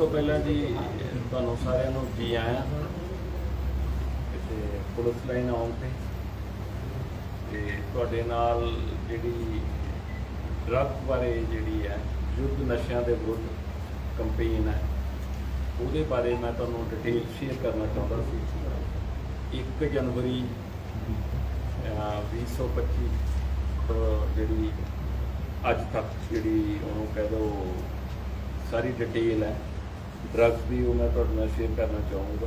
ਤੋਂ ਪਹਿਲਾਂ ਜੀ ਤੁਹਾਨੂੰ ਸਾਰਿਆਂ ਨੂੰ ਜੀ ਆਇਆਂ ਤੇ ਪੁਲਿਸ ਲਾਈਨ ਆਉਣ ਤੇ। ਤੇ ਤੁਹਾਡੇ ਨਾਲ ਜਿਹੜੀ ਡਰੱਗ ਬਾਰੇ ਜਿਹੜੀ ਹੈ ਯੁੱਧ ਨਸ਼ਿਆਂ ਦੇ ਵਿਰੁੱਧ ਕੰਪੇਨ ਹੈ ਉਹਦੇ ਬਾਰੇ ਮੈਂ ਤੁਹਾਨੂੰ ਡਿਟੇਲ ਸ਼ੇਅਰ ਕਰਨਾ ਚਾਹੁੰਦਾ ਸੀ। 1 ਜਨਵਰੀ ਅਹ, 2025 ਤੋਂ ਜਿਹੜੀ ਅੱਜ ਤੱਕ ਜਿਹੜੀ ਉਹਨੂੰ ਕਹਿ ਦੋ ਸਾਰੀ ਡਿਟੇਲ ਹੈ। ਡਰੱਗਸ ਦੀ ਉਹ ਮੈਂ ਤੁਹਾਡੇ ਨਾਲ ਸ਼ੇਅਰ ਕਰਨਾ ਚਾਹੂੰਗਾ।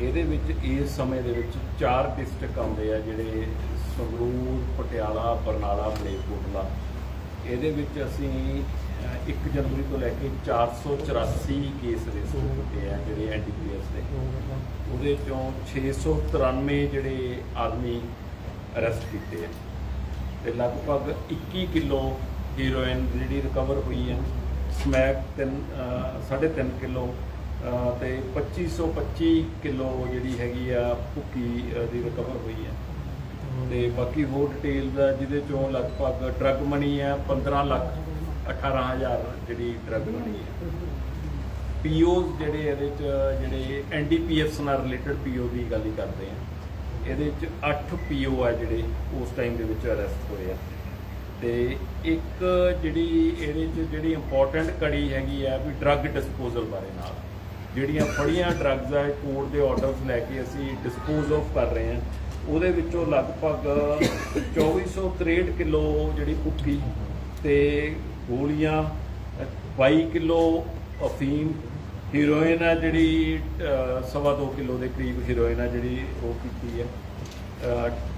ਇਹਦੇ ਵਿੱਚ ਇਸ ਸਮੇਂ ਦੇ ਵਿੱਚ ਚਾਰ ਡਿਸਟ੍ਰਿਕਟ ਆਉਂਦੇ ਆ ਜਿਹੜੇ ਸੰਗਰੂਰ ਪਟਿਆਲਾ ਬਰਨਾਲਾ ਮਲੇਰਕੋਟਲਾ। ਇਹਦੇ ਵਿੱਚ ਅਸੀਂ ਅਹ, 1 ਜਨਵਰੀ ਤੋਂ ਲੈ ਕੇ 484 ਕੇਸ ਰਜਿਸਟਰ ਕੀਤੇ ਆ ਜਿਹੜੇ ਐਨਡੀਪੀਐਸ ਦੇ। ਉਹਦੇ ਚੋਂ 693 ਜਿਹੜੇ ਆਦਮੀ ਅਰੈਸਟ ਕੀਤੇ ਆ। ਤੇ ਲਗਭਗ 21 ਕਿਲੋ ਹੀਰੋਇਨ ਜਿਹੜੀ ਰਿਕਵਰ ਹੋਈ ਹੈ ਸਮੈਕ 3 3.5 ਕਿਲੋ ਅਹ, ਤੇ 2525 ਕਿਲੋ ਜਿਹੜੀ ਹੈਗੀ ਆ ਭੁੱਕੀ ਦੀ ਰਿਕਵਰ ਹੋਈ ਹੈ। ਤੇ ਬਾਕੀ ਹੋਰ ਡਿਟੇਲਸ ਆ ਜਿਹਦੇ ਚੋਂ ਲਗਭਗ ਡਰੱਗ ਮਨੀ ਹੈ 15 ਲੱਖ 18000 ਜਿਹੜੀ ਡਰੱਗ ਮਨੀ ਹੈ ਪੀਓਜ਼ ਜਿਹੜੇ ਇਹਦੇ ਚ ਜਿਹੜੇ ਐਨਡੀਪੀਐਸ ਨਾਲ ਰਿਲੇਟਡ ਪੀਓ ਦੀ ਗੱਲ ਹੀ ਕਰਦੇ ਆ। ਇਹਦੇ ਚ 8 ਪੀਓ ਆ ਜਿਹੜੇ ਉਸ ਟਾਈਮ ਦੇ ਵਿੱਚ ਅਰੈਸਟ ਹੋਏ ਆ। ਤੇ ਇੱਕ ਜਿਹੜੀ ਇਹਦੇ ਚ ਜਿਹੜੀ ਇੰਪੋਰਟੈਂਟ ਕੜੀ ਹੈਗੀ ਆ ਵੀ ਡਰੱਗ ਡਿਸਪੋਜ਼ਲ ਬਾਰੇ ਨਾਲ। ਜਿਹੜੀਆਂ ਫੜੀਆਂ ਡਰੱਗਸ ਆ ਕੋਰਟ ਦੇ ਆਰਡਰਸ ਲੈ ਕੇ ਅਸੀਂ ਡਿਸਪੋਜ਼ ਆਫ ਕਰ ਰਹੇ ਹਾਂ। ਉਹਦੇ ਵਿੱਚੋਂ ਲਗਭਗ 2463 ਕਿਲੋ ਜਿਹੜੀ ਭੁੱਕੀ ਤੇ ਗੋਲੀਆਂ ਅ, 22 ਕਿਲੋ ਅਫੀਮ ਹੀਰੋਇਨ ਆ ਜਿਹੜੀ ਅ, ਸਵਾ ਦੋ ਕਿਲੋ ਦੇ ਕਰੀਬ ਹੀਰੋਇਨ ਆ ਜਿਹੜੀ ਉਹ ਕੀਤੀ ਹੈ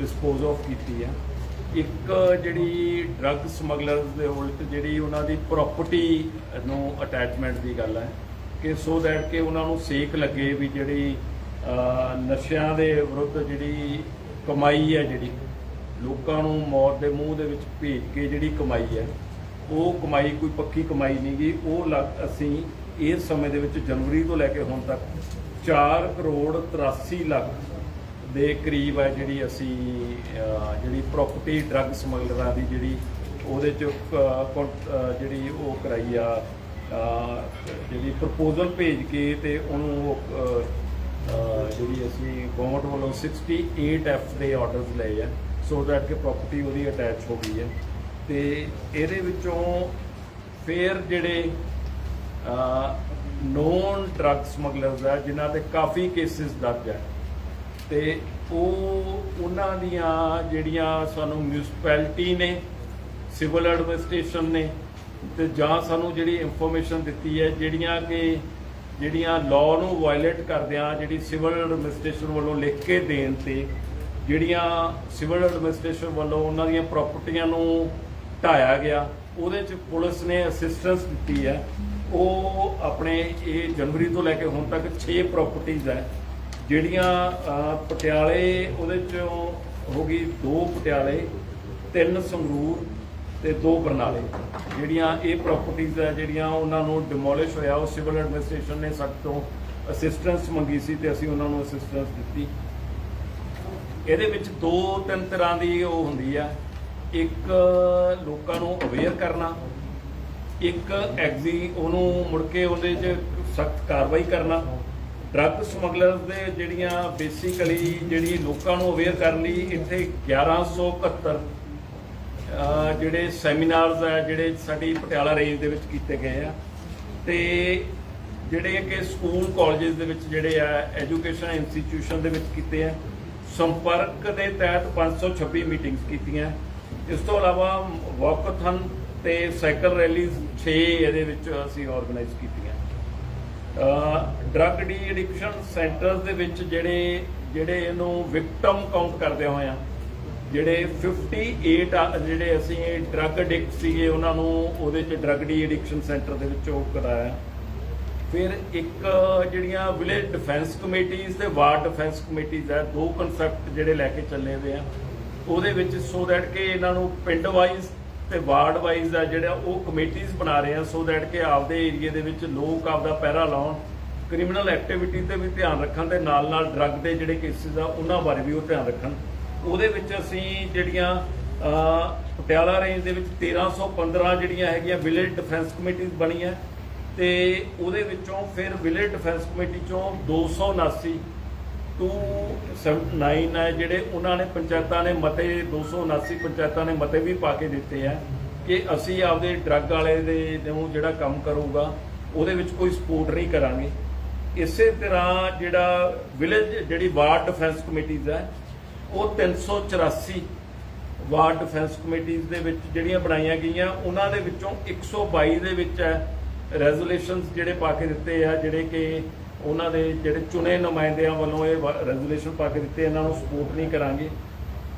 ਡਿਸਪੋਜ਼ ਆਫ ਕੀਤੀ ਹੈ। ਇੱਕ ਜਿਹੜੀ ਡਰੱਗ ਸਮਗਲਰਸ ਦੇ ਉਲਟ ਜਿਹੜੀ ਉਹਨਾਂ ਦੀ ਪ੍ਰਾਪਰਟੀ ਨੂੰ ਅਟੈਚਮੈਂਟ ਦੀ ਗੱਲ ਹੈ ਕਿ ਸੋ ਦੈਟ ਕਿ ਉਹਨਾਂ ਨੂੰ ਸੇਕ ਲੱਗੇ ਵੀ ਜਿਹੜੀ ਨਸ਼ਿਆਂ ਦੇ ਵਿਰੁੱਧ ਜਿਹੜੀ ਕਮਾਈ ਹੈ ਜਿਹੜੀ, ਲੋਕਾਂ ਨੂੰ ਮੌਤ ਦੇ ਮੂੰਹ ਦੇ ਵਿੱਚ ਭੇਜ ਕੇ ਜਿਹੜੀ ਕਮਾਈ ਹੈ, ਉਹ ਕਮਾਈ ਕੋਈ ਪੱਕੀ ਕਮਾਈ ਨਹੀਂ ਗਈ ਉਹ ਲੱਗ ਅਸੀਂ ਇਸ ਸਮੇਂ ਦੇ ਵਿੱਚ ਜਨਵਰੀ ਤੋਂ ਲੈ ਕੇ ਹੁਣ ਤੱਕ 4 ਕਰੋੜ 83 ਲੱਖ ਦੇ ਕਰੀਬ ਹੈ ਜਿਹੜੀ ਅਸੀਂ ਜਿਹੜੀ ਪ੍ਰਾਪਰਟੀ ਡਰੱਗ ਸਮਗਲਰਾਂ ਦੀ ਜਿਹੜੀ ਉਹਦੇ ਚ ਅਹ, ਜਿਹੜੀ ਉਹ ਕਰਾਈ ਆ ਜਿਹੜੀ ਪ੍ਰਪੋਜ਼ਲ ਭੇਜ ਕੇ ਤੇ ਉਹਨੂੰ ਉਹ, ਜਿਹੜੀ ਅਸੀਂ ਗਵਰਨਮੈਂਟ ਵੱਲੋਂ 68 ਐਫ ਦੇ ਆਰਡਰਸ ਲਏ ਆ ਸੋ ਦੈਟ ਕਿ ਪ੍ਰਾਪਰਟੀ ਉਹਦੀ ਅਟੈਚ ਹੋ ਗਈ ਹੈ ਤੇ ਇਹਦੇ ਵਿੱਚੋਂ ਫੇਰ ਜਿਹੜੇ ਨੋਨ ਡਰੱਗ ਸਮਗਲਰਸ ਆ ਜਿਨ੍ਹਾਂ ਤੇ ਕਾਫੀ ਕੇਸਿਸ ਦਰਜ ਹੈ ਤੇ ਉਹ ਉਹਨਾਂ ਦੀਆਂ ਜਿਹੜੀਆਂ ਸਾਨੂੰ ਮਿਊਨਿਸਪੈਲਿਟੀ ਨੇ ਸਿਵਲ ਐਡਮਿਨਿਸਟ੍ਰੇਸ਼ਨ ਨੇ, ਤੇ ਜਾਂ ਸਾਨੂੰ ਜਿਹੜੀ ਇਨਫੋਰਮੇਸ਼ਨ ਦਿੱਤੀ ਹੈ, ਜਿਹੜੀਆਂ ਕਿ ਜਿਹੜੀਆਂ ਲਾਅ ਨੂੰ ਵਾਇਲੇਟ ਕਰਦਿਆਂ ਜਿਹੜੀ ਸਿਵਲ ਐਡਮਿਨਿਸਟ੍ਰੇਸ਼ਨ ਵੱਲੋਂ ਲਿਖ ਕੇ ਦੇਣ ਤੇ ਜਿਹੜੀਆਂ ਸਿਵਲ ਐਡਮਿਨਿਸਟ੍ਰੇਸ਼ਨ ਵੱਲੋਂ ਉਹਨਾਂ ਦੀਆਂ ਪ੍ਰਾਪਰਟੀਆਂ ਨੂੰ ਢਾਇਆ ਗਿਆ, ਉਹਦੇ ਚ ਪੁਲਿਸ ਨੇ ਅਸਿਸਟੈਂਸ ਦਿੱਤੀ ਹੈ। ਉਹ ਆਪਣੇ ਇਹ ਜਨਵਰੀ ਤੋਂ ਲੈ ਕੇ ਹੁਣ ਤੱਕ 6 ਪ੍ਰਾਪਰਟੀਆਂ ਹੈ। ਜਿਹੜੀਆਂ ਪਟਿਆਲੇ ਉਹਦੇ ਚੋਂ ਹੋ ਗਈ ਦੋ ਪਟਿਆਲੇ, ਤਿੰਨ ਸੰਗਰੂਰ ਤੇ ਦੋ ਬਰਨਾਲੇ। ਜਿਹੜੀਆਂ ਇਹ ਪ੍ਰਾਪਰਟੀਆਂ ਹੈ, ਜਿਹੜੀਆਂ ਉਹਨਾਂ ਨੂੰ ਡਿਮੋਲਿਸ਼ ਹੋਇਆ, ਉਹ ਸਿਵਲ ਐਡਮਿਨਿਸਟ੍ਰੇਸ਼ਨ ਨੇ ਸਾਡੇ ਤੋਂ ਅਸਿਸਟੈਂਸ ਮੰਗੀ ਸੀ ਤੇ ਅਸੀਂ ਉਹਨਾਂ ਨੂੰ ਅਸਿਸਟੈਂਸ ਦਿੱਤੀ। ਇਹਦੇ ਵਿੱਚ ਦੋ, ਤਿੰਨ ਤਰ੍ਹਾਂ ਦੀ ਉਹ ਹੁੰਦੀ ਆ। ਇੱਕ ਲੋਕਾਂ ਨੂੰ ਅਵੇਅਰ ਕਰਨਾ, ਇੱਕ ਐਗਜ਼ੀ ਉਹਨੂੰ ਮੁੜ ਕੇ ਉਹਦੇ 'ਚ ਸਖਤ ਕਾਰਵਾਈ ਕਰਨਾ ਡਰੱਗ ਸਮਗਲਰ ਦੇ ਜਿਹੜੀਆਂ ਬੇਸਿਕਲੀ ਜਿਹੜੀ ਲੋਕਾਂ ਨੂੰ ਅਵੇਅਰ ਕਰਨ ਲਈ ਇੱਥੇ 1171 ਅਹ, ਜਿਹੜੇ ਸੈਮੀਨਾਰਸ ਆ ਜਿਹੜੇ ਸਾਡੀ ਪਟਿਆਲਾ ਰੇਂਜ ਦੇ ਵਿੱਚ ਕੀਤੇ ਗਏ ਆ। ਤੇ ਜਿਹੜੇ ਕਿ ਸਕੂਲ ਕਾਲਜਸ ਦੇ ਵਿੱਚ ਜਿਹੜੇ ਆ ਐਜੂਕੇਸ਼ਨ ਇੰਸਟੀਟਿਊਸ਼ਨ ਦੇ ਵਿੱਚ ਕੀਤੇ ਆ। ਸੰਪਰਕ ਦੇ ਤਹਿਤ 526 ਮੀਟਿੰਗਸ ਕੀਤੀਆਂ। ਇਸ ਤੋਂ ਇਲਾਵਾ ਵਾਕਥਨ ਤੇ ਸਾਈਕਲ ਰੈਲੀਜ਼ 6 ਇਹਦੇ ਵਿੱਚ ਅਸੀਂ ਆਰਗੇਨਾਈਜ਼ ਕੀਤੀਆਂ। ਡਰੱਗ ਡੀ ਐਡਿਕਸ਼ਨ ਸੈਂਟਰਸ ਦੇ ਵਿੱਚ ਜਿਹੜੇ ਜਿਹੜੇ ਇਹਨੂੰ ਵਿਕਟਮ ਕਾਊਂਟ ਕਰਦੇ ਹੋਏ ਆ, ਜਿਹੜੇ 58 ਆ, ਜਿਹੜੇ ਅਸੀਂ ਡਰੱਗ ਐਡਿਕਟ ਸੀਗੇ, ਉਹਨਾਂ ਨੂੰ ਉਹਦੇ ਚ ਡਰੱਗ ਡੀ ਐਡਿਕਸ਼ਨ ਸੈਂਟਰ ਦੇ ਵਿੱਚ ਉਹ ਕਰਾਇਆ। ਫਿਰ ਇੱਕ ਜਿਹੜੀਆਂ ਵਿਲੇਜ ਡਿਫੈਂਸ ਕਮੇਟੀਆਂ ਤੇ ਵਾਰਡ ਡਿਫੈਂਸ ਕਮੇਟੀਆਂ ਆ, ਦੋ ਕਨਸੈਪਟ ਜਿਹੜੇ ਲੈ ਕੇ ਚੱਲੇ ਹੋਏ ਆ। ਉਹਦੇ ਵਿੱਚ ਸੋ ਦੈਟ ਕਿ ਇਹਨਾਂ ਨੂੰ ਪਿੰਡ ਵਾਈਜ਼ ਤੇ ਵਾਰਡ ਵਾਈਜ਼ ਆ ਜਿਹੜਾ ਉਹ ਕਮੇਟੀਆਂ ਬਣਾ ਰਹੇ ਆ ਸੋ ਦੈਟ ਕਿ ਆਪਦੇ ਏਰੀਆ ਦੇ ਵਿੱਚ ਲੋਕ ਆਪਦਾ ਪਹਿਰਾ ਲਾਉਣ ਕ੍ਰਿਮੀਨਲ ਐਕਟੀਵਿਟੀ ਤੇ ਵੀ ਧਿਆਨ ਰੱਖਣ ਤੇ ਨਾਲ ਨਾਲ ਡਰੱਗ ਦੇ ਜਿਹੜੇ ਕੇਸਿਸ ਆ, ਉਹਨਾਂ ਬਾਰੇ ਵੀ ਉਹ ਧਿਆਨ ਰੱਖਣ। ਉਹਦੇ ਵਿੱਚ ਅਸੀਂ ਜਿਹੜੀਆਂ ਪਟਿਆਲਾ ਰੇਂਜ ਦੇ ਵਿੱਚ 1315 ਜਿਹੜੀਆਂ ਹੈਗੀਆਂ ਵਿਲੇਜ ਡਿਫੈਂਸ ਕਮੇਟੀਆਂ ਬਣੀਆਂ, ਤੇ ਉਹਦੇ ਵਿੱਚੋਂ ਫਿਰ ਵਿਲੇਜ ਡਿਫੈਂਸ ਕਮੇਟੀ ਚੋਂ 279 ਟੂ 79 ਹੈ ਜਿਹੜੇ ਉਹਨਾਂ ਨੇ ਪੰਚਾਇਤਾਂ ਨੇ ਮਤੇ 279 ਪੰਚਾਇਤਾਂ ਨੇ ਮਤੇ ਵੀ ਪਾ ਕੇ ਦਿੱਤੇ ਆ ਕਿ ਅਸੀਂ ਆਪਦੇ ਡਰੱਗ ਵਾਲੇ ਦੇ ਨੂੰ ਜਿਹੜਾ ਕੰਮ ਕਰੂਗਾ, ਉਹਦੇ ਵਿੱਚ ਕੋਈ ਸਪੋਰਟ ਨਹੀਂ ਕਰਾਂਗੇ। ਇਸੇ ਤਰ੍ਹਾਂ ਜਿਹੜਾ ਵਿਲੇਜ ਜਿਹੜੀ ਵਾਰਡ ਡਿਫੈਂਸ ਕਮੇਟੀਜ਼ ਹੈ, ਉਹ 384 ਵਾਰਡ ਡਿਫੈਂਸ ਕਮੇਟੀਜ਼ ਦੇ ਵਿੱਚ ਜਿਹੜੀਆਂ ਬਣਾਈਆਂ ਗਈਆਂ, ਉਹਨਾਂ ਦੇ ਵਿੱਚੋਂ 122 ਦੇ ਵਿੱਚ ਹੈ। ਰੈਜ਼ੋਲੂਸ਼ਨਸ ਜਿਹੜੇ ਪਾ ਕੇ ਦਿੱਤੇ ਆ, ਜਿਹੜੇ ਕਿ ਉਹਨਾਂ ਦੇ ਜਿਹੜੇ ਚੁਣੇ ਨੁਮਾਇੰਦਿਆਂ ਵੱਲੋਂ ਇਹ ਰੈਜ਼ੋਲੂਸ਼ਨ ਪਾ ਕੇ ਦਿੱਤੇ, ਇਹਨਾਂ ਨੂੰ ਸਪੋਰਟ ਨਹੀਂ ਕਰਾਂਗੇ।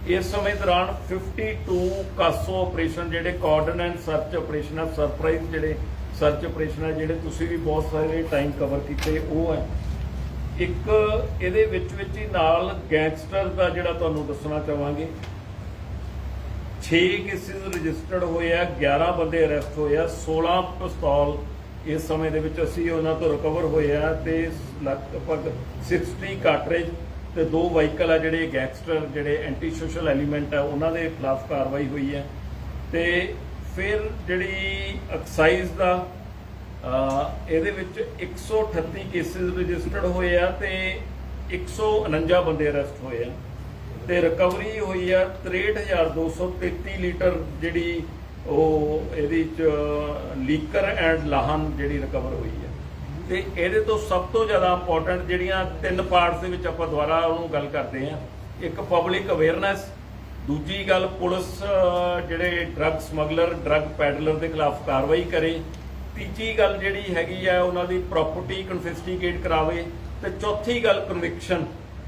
ਇਸ ਸਮੇਂ ਦੌਰਾਨ 52 ਕਾਸੋ ਆਪਰੇਸ਼ਨ ਜਿਹੜੇ ਕਾਰਡਨ ਸਰਚ ਆਪਰੇਸ਼ਨ ਆ ਸਰਪ੍ਰਾਈਜ਼ ਜਿਹੜੇ ਸਰਚ ਆਪਰੇਸ਼ਨ ਆ, ਜਿਹੜੇ ਤੁਸੀਂ ਵੀ ਬਹੁਤ ਸਾਰੇ ਟਾਈਮ ਕਵਰ ਕੀਤੇ, ਉਹ ਹੈ ਇੱਕ ਇਹਦੇ ਵਿੱਚ ਵਿੱਚ ਹੀ ਨਾਲ ਗੈਂਗਸਟਰ ਦਾ ਜਿਹੜਾ ਤੁਹਾਨੂੰ ਦੱਸਣਾ ਚਾਹਾਂਗੇ। 6 ਕੇਸਿਸ ਰਜਿਸਟਰਡ ਹੋਏ ਆ 11 ਬੰਦੇ ਅਰੈਸਟ ਹੋਏ ਆ 16 ਪਿਸਤੌਲ ਇਸ ਸਮੇਂ ਦੇ ਵਿੱਚ ਅਸੀਂ ਉਹਨਾਂ ਤੋਂ ਰਿਕਵਰ ਹੋਏ ਆ ਤੇ ਲਗਭਗ 60 ਕਾਟਰੇਜ ਤੇ ਦੋ ਵਾਹੀਕਲ ਆ ਜਿਹੜੇ ਗੈਂਗਸਟਰ ਜਿਹੜੇ ਐਂਟੀ ਸੋਸ਼ਲ ਐਲੀਮੈਂਟ ਆ, ਉਹਨਾਂ ਦੇ ਖਿਲਾਫ ਕਾਰਵਾਈ ਹੋਈ ਹੈ। ਤੇ ਫਿਰ ਜਿਹੜੀ ਐਕਸਾਈਜ਼ ਦਾ ਇਹਦੇ ਵਿੱਚ 138 ਕੇਸਿਸ ਰਜਿਸਟਰਡ ਹੋਏ ਆ ਤੇ 149 ਬੰਦੇ ਅਰੈਸਟ ਹੋਏ ਆ। ਤੇ ਰਿਕਵਰੀ ਹੋਈ ਆ 63233 ਲੀਟਰ ਜਿਹੜੀ ਉਹ ਇਹਦੇ ਚ ਲੀਕਰ ਐਂਡ ਲਾਹਨ ਜਿਹੜੀ ਰਿਕਵਰ ਹੋਈ ਹੈ। ਤੇ ਇਹਦੇ ਤੋਂ ਸਭ ਤੋਂ ਜ਼ਿਆਦਾ ਇੰਪੋਰਟੈਂਟ ਜਿਹੜੀਆਂ ਤਿੰਨ ਪਾਰਟਸ ਦੇ ਵਿੱਚ ਆਪਾਂ ਦੁਬਾਰਾ ਉਹਨੂੰ ਗੱਲ ਕਰਦੇ ਹਾਂ। ਇੱਕ ਪਬਲਿਕ ਅਵੇਅਰਨੈਸ ਦੂਜੀ ਗੱਲ ਪੁਲਿਸ ਜਿਹੜੇ ਡਰੱਗ ਸਮਗਲਰ ਡਰੱਗ ਪੈਡਲਰ ਦੇ ਖਿਲਾਫ ਕਾਰਵਾਈ ਕਰੇ। ਤੀਜੀ ਗੱਲ ਜਿਹੜੀ ਹੈਗੀ ਆ ਉਹਨਾਂ ਦੀ ਪ੍ਰਾਪਰਟੀ ਕਨਫਿਸਟੀਗੇਟ ਕਰਾਵੇ। ਤੇ ਚੌਥੀ ਗੱਲ ਕਨਵਿਕਸ਼ਨ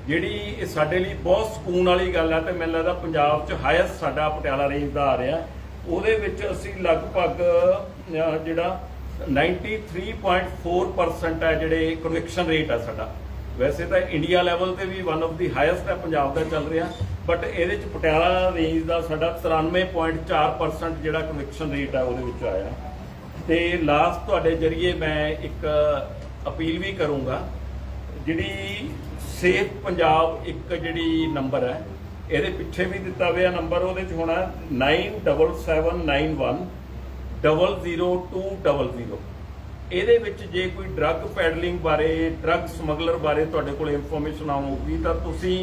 ਜਿਹੜੀ ਸਾਡੇ ਲਈ ਬਹੁਤ ਸਕੂਨ ਵਾਲੀ ਗੱਲ ਹੈ ਤੇ ਮੈਨੂੰ ਲੱਗਦਾ ਪੰਜਾਬ 'ਚ ਹਾਈਐਸਟ ਸਾਡਾ ਪਟਿਆਲਾ ਰੇਂਜ ਦਾ ਆ ਰਿਹਾ। ਉਹਦੇ ਵਿੱਚ ਅਸੀਂ ਲਗਭਗ ਅਹ, ਜਿਹੜਾ 93.4% ਹੈ ਜਿਹੜੇ ਕਨਵਿਕਸ਼ਨ ਰੇਟ ਹੈ ਸਾਡਾ। ਵੈਸੇ ਤਾਂ ਇੰਡੀਆ ਲੈਵਲ ਤੇ ਵੀ ਵਨ ਆਫ ਦੀ ਹਾਈਐਸਟ ਹੈ ਪੰਜਾਬ ਦਾ ਚੱਲ ਰਿਹਾ। ਬਟ ਇਹਦੇ ਚ ਪਟਿਆਲਾ ਰੇਂਜ ਦਾ ਸਾਡਾ 93.4% ਜਿਹੜਾ ਕਨਵਿਕਸ਼ਨ ਰੇਟ ਹੈ ਉਹਦੇ ਵਿੱਚ ਆਇਆ। ਤੇ ਲਾਸਟ ਤੁਹਾਡੇ ਜਰੀਏ ਮੈਂ ਇੱਕ ਅਪੀਲ ਵੀ ਕਰੂੰਗਾ। ਜਿਹੜੀ ਸੇਫ ਪੰਜਾਬ ਇੱਕ ਜਿਹੜੀ ਨੰਬਰ ਹੈ ਇਹਦੇ ਪਿੱਛੇ ਵੀ ਦਿੱਤਾ ਹੋਇਆ ਨੰਬਰ, ਉਹਦੇ ਚ ਹੋਣਾ 97791 00200 ਇਹਦੇ ਵਿੱਚ ਜੇ ਕੋਈ ਡਰੱਗ ਪੈਡਲਿੰਗ ਬਾਰੇ ਡਰੱਗ ਸਮਗਲਰ ਬਾਰੇ ਤੁਹਾਡੇ ਕੋਲ ਇਨਫੋਰਮੇਸ਼ਨ ਆਉਗੀ ਤਾਂ ਤੁਸੀਂ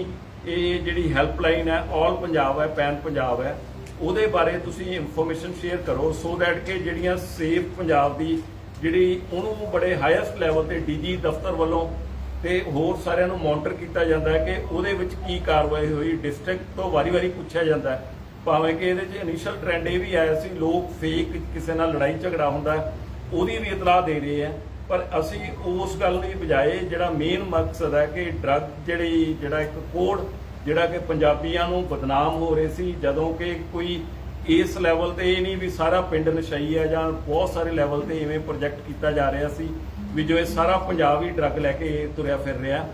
ਇਹ ਜਿਹੜੀ ਹੈਲਪਲਾਈਨ ਹੈ ਆਲ ਪੰਜਾਬ ਹੈ ਪੈਨ ਪੰਜਾਬ ਹੈ, ਉਹਦੇ ਬਾਰੇ ਤੁਸੀਂ ਇਨਫੋਰਮੇਸ਼ਨ ਸ਼ੇਅਰ ਕਰੋ ਸੋ ਦੈਟ ਕਿ ਜਿਹੜੀਆਂ ਸੇਫ ਪੰਜਾਬ ਦੀ ਜਿਹੜੀ ਉਹਨੂੰ ਬੜੇ ਹਾਈਐਸਟ ਲੈਵਲ ਤੇ ਡੀਜੀ ਦਫ਼ਤਰ ਵੱਲੋਂ ਤੇ ਹੋਰ ਸਾਰਿਆਂ ਨੂੰ ਮੋਨਿਟਰ ਕੀਤਾ ਜਾਂਦਾ ਹੈ ਕਿ ਉਹਦੇ ਵਿੱਚ ਕੀ ਕਾਰਵਾਈ ਹੋਈ ਡਿਸਟ੍ਰਿਕਟ ਤੋਂ ਵਾਰੀ-ਵਾਰੀ ਪੁੱਛਿਆ ਜਾਂਦਾ ਹੈ। ਭਾਵੇਂ ਕਿ ਇਹਦੇ 'ਚ ਇਨੀਸ਼ੀਅਲ ਟ੍ਰੈਂਡ ਇਹ ਵੀ ਆਇਆ ਸੀ, ਲੋਕ ਫੇਕ ਕਿਸੇ ਨਾਲ ਲੜਾਈ ਝਗੜਾ ਹੁੰਦਾ ਉਹਦੀ ਵੀ ਇਤਲਾਹ ਦੇ ਰਹੇ ਆ ਪਰ ਅਸੀਂ ਉਸ ਗੱਲ ਦੀ ਬਜਾਏ ਜਿਹੜਾ ਮੇਨ ਮਕਸਦ ਹੈ ਕਿ ਡਰੱਗ ਜਿਹੜੀ, ਜਿਹੜਾ ਇੱਕ ਕੋਡ ਜਿਹੜਾ ਕਿ ਪੰਜਾਬੀਆਂ ਨੂੰ ਬਦਨਾਮ ਹੋ ਰਹੇ ਸੀ, ਜਦੋਂ ਕਿ ਕੋਈ ਇਸ ਲੈਵਲ ਤੇ ਇਹ ਨਹੀਂ ਵੀ ਸਾਰਾ ਪਿੰਡ ਨਸ਼ਈ ਹੈ ਜਾਂ ਬਹੁਤ ਸਾਰੇ ਲੈਵਲ ਤੇ ਇਵੇਂ ਪ੍ਰੋਜੈਕਟ ਕੀਤਾ ਜਾ ਰਿਹਾ ਸੀ ਵੀ ਜੋ ਇਹ ਸਾਰਾ ਪੰਜਾਬ ਹੀ ਡਰੱਗ ਲੈ ਕੇ ਤੁਰਿਆ ਫਿਰ ਰਿਹਾ।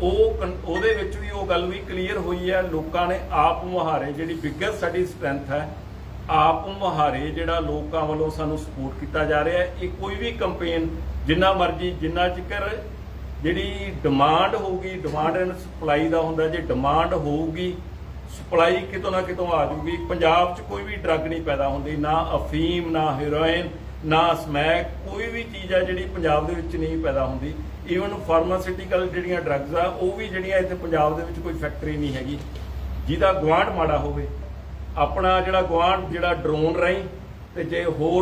ਉਹ ਕਨ- ਉਹਦੇ ਵਿੱਚ ਵੀ ਉਹ ਗੱਲ ਵੀ ਕਲੀਅਰ ਹੋਈ ਹੈ, ਲੋਕਾਂ ਨੇ ਆਪ ਮੁਹਾਰੇ, ਜਿਹੜੀ ਬਿਗੇਸਟ ਸਾਡੀ ਸਟਰੈਂਥ ਹੈ, ਆਪ ਮੁਹਾਰੇ ਜਿਹੜਾ ਲੋਕਾਂ ਵੱਲੋਂ ਸਾਨੂੰ ਸਪੋਰਟ ਕੀਤਾ ਜਾ ਰਿਹਾ ਹੈ। ਇਹ ਕੋਈ ਵੀ ਕੰਪੇਨ ਜਿੰਨਾ ਮਰਜ਼ੀ, ਜਿੰਨਾ ਚਿਕਰ ਜਿਹੜੀ ਡਿਮਾਂਡ ਹੋਊਗੀ ਡਿਮਾਂਡ ਐਂਡ ਸਪਲਾਈ ਦਾ ਹੁੰਦਾ, ਜੇ ਡਿਮਾਂਡ ਹੋਊਗੀ ਸਪਲਾਈ ਕਿਤੋਂ ਨਾ ਕਿਤੋਂ ਆ ਜੂਗੀ। ਪੰਜਾਬ 'ਚ ਕੋਈ ਵੀ ਡਰੱਗ ਨਹੀਂ ਪੈਦਾ ਹੁੰਦੀ, ਨਾ ਅਫੀਮ, ਨਾ ਹੈਰੋਇਨ ਨਾ ਸਮੈਕ, ਕੋਈ ਵੀ ਚੀਜ਼ ਆ ਜਿਹੜੀ ਪੰਜਾਬ ਦੇ ਵਿੱਚ ਨਹੀਂ ਪੈਦਾ ਹੁੰਦੀ। ਈਵਨ ਫਾਰਮਾਸਿਊਟੀਕਲ ਜਿਹੜੀਆਂ ਡਰੱਗਸ ਆ, ਉਹ ਵੀ ਜਿਹੜੀਆਂ ਇੱਥੇ ਪੰਜਾਬ ਦੇ ਵਿੱਚ ਕੋਈ ਫੈਕਟਰੀ ਨਹੀਂ ਹੈਗੀ। ਜਿਹਦਾ ਗੁਆਂਢ ਮਾੜਾ ਹੋਵੇ, ਆਪਣਾ ਜਿਹੜਾ ਗੁਆਂਢ, ਜਿਹੜਾ ਡਰੋਨ ਰਾਹੀਂ ਤੇ ਜੇ ਹੋਰ